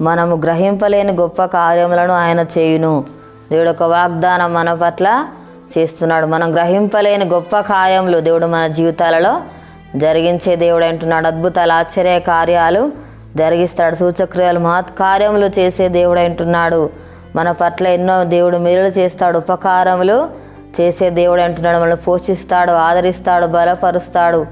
మనము గ్రహింపలేని గొప్ప కార్యములను ఆయన చేయును. దేవుడు ఒక వాగ్దానం మన పట్ల చేస్తున్నాడు. మనం గ్రహింపలేని గొప్ప కార్యములు దేవుడు మన జీవితాలలో జరిగించే దేవుడు అంటున్నాడు. అద్భుతాలు ఆశ్చర్య కార్యాలు జరిగిస్తాడు. సూచక్రియలు మహత్ కార్యములు చేసే దేవుడు అంటున్నాడు. మన పట్ల ఎన్నో దేవుడు మేలులు చేస్తాడు. ఉపకారములు చేసే దేవుడు అంటున్నాడు. మనల్ని పోషిస్తాడు ఆదరిస్తాడు బలపరుస్తాడు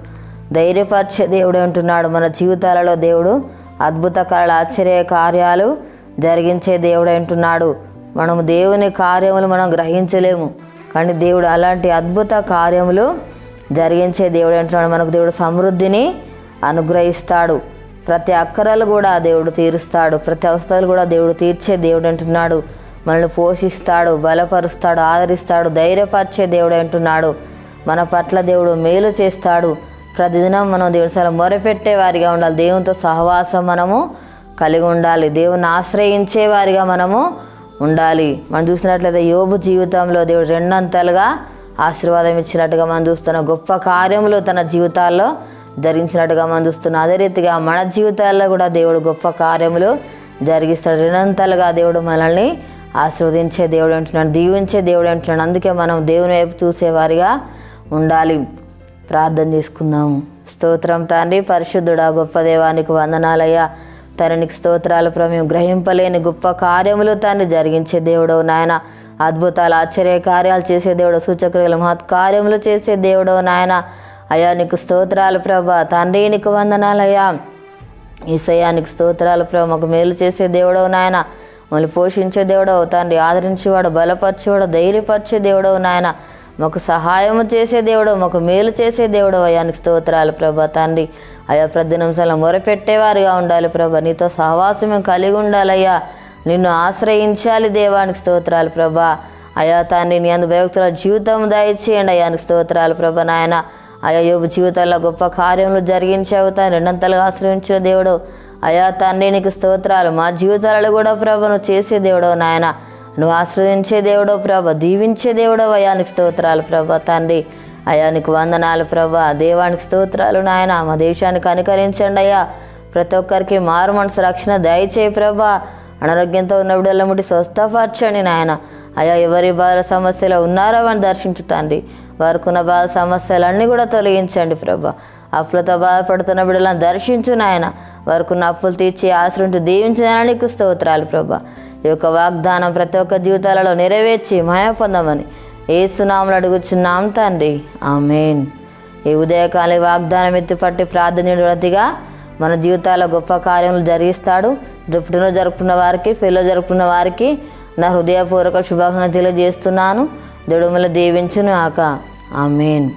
ధైర్యపరిచే దేవుడు అంటున్నాడు. మన జీవితాలలో దేవుడు అద్భుత కళ ఆశ్చర్య కార్యాలు జరిగించే దేవుడు అంటున్నాడు. మనము దేవుని కార్యములు మనం గ్రహించలేము. కానీ దేవుడు అలాంటి అద్భుత కార్యములు జరిగించే దేవుడు అంటున్నాడు. మనకు దేవుడు సమృద్ధిని అనుగ్రహిస్తాడు. ప్రతి అక్కరలు కూడా దేవుడు తీరుస్తాడు. ప్రతి అవసరాలు కూడా దేవుడు తీర్చే దేవుడు అంటున్నాడు. మనల్ని పోషిస్తాడు బలపరుస్తాడు ఆదరిస్తాడు ధైర్యపరిచే దేవుడు అంటున్నాడు. మన పట్ల దేవుడు మేలు చేస్తాడు. ప్రతిదినం మనం దేవుడి సల మొరపెట్టే వారిగా ఉండాలి. దేవునితో సహవాసం మనము కలిగి ఉండాలి. దేవుని ఆశ్రయించే వారిగా మనము ఉండాలి. మనం చూసినట్లయితే యోగు జీవితంలో దేవుడు రెండంతలుగా ఆశీర్వాదం ఇచ్చినట్టుగా మనం చూస్తున్న. గొప్ప కార్యములు తన జీవితాల్లో జరిగించినట్టుగా మనం చూస్తున్నాం. అదే రీతిగా మన జీవితాల్లో కూడా దేవుడు గొప్ప కార్యములు జరిగిస్తాడు. రెండంతలుగా దేవుడు మనల్ని ఆశీర్వదించే దేవుడు అంటున్నాడు. దీవించే దేవుడు అంటున్నాడు. అందుకే మనం దేవుని వైపు చూసేవారిగా ఉండాలి. ప్రార్థన చేసుకుందాము స్తోత్రం తండ్రి పరిశుద్ధుడా గొప్ప దేవానికి వందనాలయ్యా. తననికి స్తోత్రాలు ప్రభు గ్రహింపలేని గొప్ప కార్యములు తండ్రి జరిగించే దేవుడవు నాయన. అద్భుతాలు ఆశ్చర్య కార్యాలు చేసే దేవుడు సూచక్రియలు మహత్ కార్యములు చేసే దేవుడవు నాయన. అయ్యా నీకు స్తోత్రాలు ప్రభా తండ్రి నీకు వందనాలయ్యా. ఈసయానికి స్తోత్రాలు ప్రభు మాకు మేలు చేసే దేవుడవు నాయన. మళ్ళీ పోషించే దేవుడవు తండ్రి ఆదరించేవాడు బలపరిచేవాడు ధైర్యపరిచే దేవుడవు నాయన. మాకు సహాయము చేసే దేవుడు మాకు మేలు చేసే దేవుడు అయానికి స్తోత్రాలు ప్రభా తండ్రి. అయ్యా ప్రతి నిమిషాలు మొరపెట్టేవారుగా ఉండాలి ప్రభా. నీతో సహవాసం మేము కలిగి ఉండాలయ్యా. నిన్ను ఆశ్రయించాలి దేవానికి స్తోత్రాలు ప్రభా. అయా తండ్రి నీ అందు భక్తుల జీవితం దయచేయండి అయానికి స్తోత్రాలు ప్రభా నాయన. అయా యోగు జీవితాల్లో గొప్ప కార్యములు జరిగించావు తాను రెండంతలుగా ఆశ్రయించిన దేవుడు. అయా తండ్రి నీకు స్తోత్రాలు. మా జీవితాలలో కూడా ప్రభను చేసే దేవుడు నాయన. నువ్వు ఆశ్రయించే దేవుడో ప్రభ దీవించే దేవుడో అయానికి స్తోత్రాలు ప్రభ తండ్రి. అయానికి వందనాలు ప్రభ. దేవానికి స్తోత్రాలు నాయన మా దేశానికి అనుకరించండి అయ్యా. ప్రతి ఒక్కరికి మారు మనసు రక్షణ దయచేయి ప్రభ. అనారోగ్యంతో ఉన్న బిడ్డల స్వస్థపరచండి నాయన. అయ్యా ఎవరి బాధ సమస్యలు ఉన్నారో అని దర్శించుతండి వారికి ఉన్న బాధ సమస్యలన్నీ కూడా తొలగించండి ప్రభా. అప్పులతో బాధపడుతున్న బిడ్డలను దర్శించు నాయన. వారికి నప్పులు అప్పులు తీర్చి ఆశ్రయించి దీవించడానికి నీకు స్తోత్రాలు ప్రభా. ఈ యొక్క వాగ్దానం ప్రతి ఒక్క జీవితాలలో నెరవేర్చి మాయ పొందమని ఏసునాములు అడుగుచున్నాం తండ్రి. ఆమెన్. ఈ ఉదయకాల వాగ్దానం ఎత్తిపట్టి ప్రార్థనగా మన జీవితాల్లో గొప్ప కార్యములు జరిగిస్తాడు. డ్రిఫ్ట్ను జరుపుకున్న వారికి ఫెలో జరుపుకున్న వారికి నా హృదయపూర్వక శుభాకాంక్షలు చేస్తున్నాను దేవుడు దీవించును ఆక ఆమెన్.